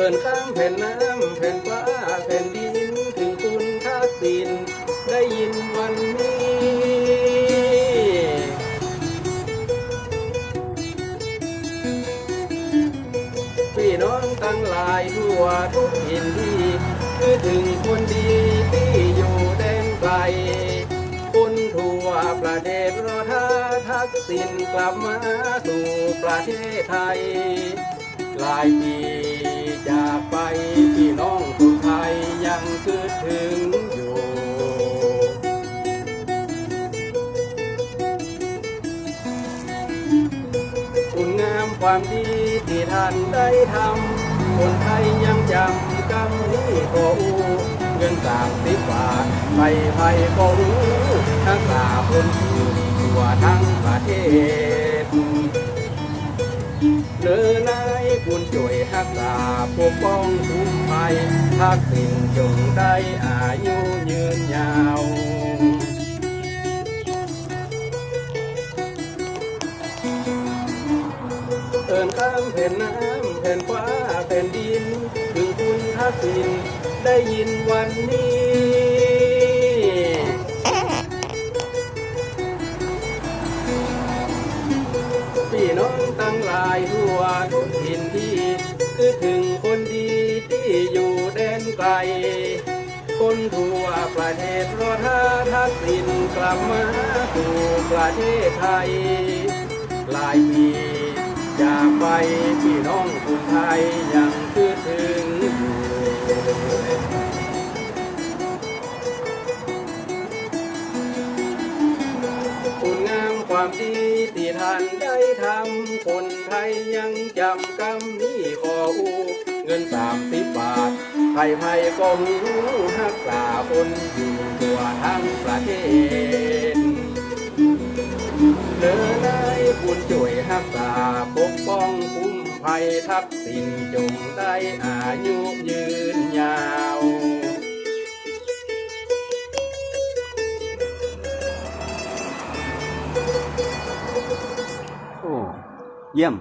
อินข้ามแผ่นน้ำแผ่นฟ้าแผ่นดินถึงคุณทักษิณได้ยินวันนี้พี่น้องทั้งหลายทั่วทุกถิ่นที่คือถึงคนดีที่อยู่แดนไกลคนทั่วประเทศรอท่าทักษิณกลับมาสู่ประเทศไทย หลายปีจากไปพี่น้องคนไทยยังคิดถึงอยู่ คุณงามความดีที่ท่านได้ทำคนไทยยังจำกำนี้ก็อูเงินต่างสิบบาทไปไปก็รู้ทั้งตาคนอยู่ทั่วทั้งประเทศ คุณช่วยรักษาปกป้องคุ้มภัยทักสิ่งจงได้อายุยืนยาวเอินข้ามแผ่นน้ำแผ่นฟ้าแผ่นดิน ถึงคุณทักษิณได้ยินวันนี้พี่น้องตั้งหลายทั่วทุกถิ่น คือถึงคนดีที่อยู่แดนไกล คนทั่วประเทศรอท่าทักษินกลับมาสู่ประเทศไทย หลายปีจากไปพี่น้องคนไทยยังคือ ความดีที่ท่านได้ทำคนไทยยังจำกำนี้ขออูเงินสามสิบบาทไทยไทยก็หูฮักษาคนอยู่ทั่วทั้งประเทศเลือนายคุณช่วยรักษาปกป้องคุ้มภัยทักสิ่งจงได้อายุยืน 厌吗？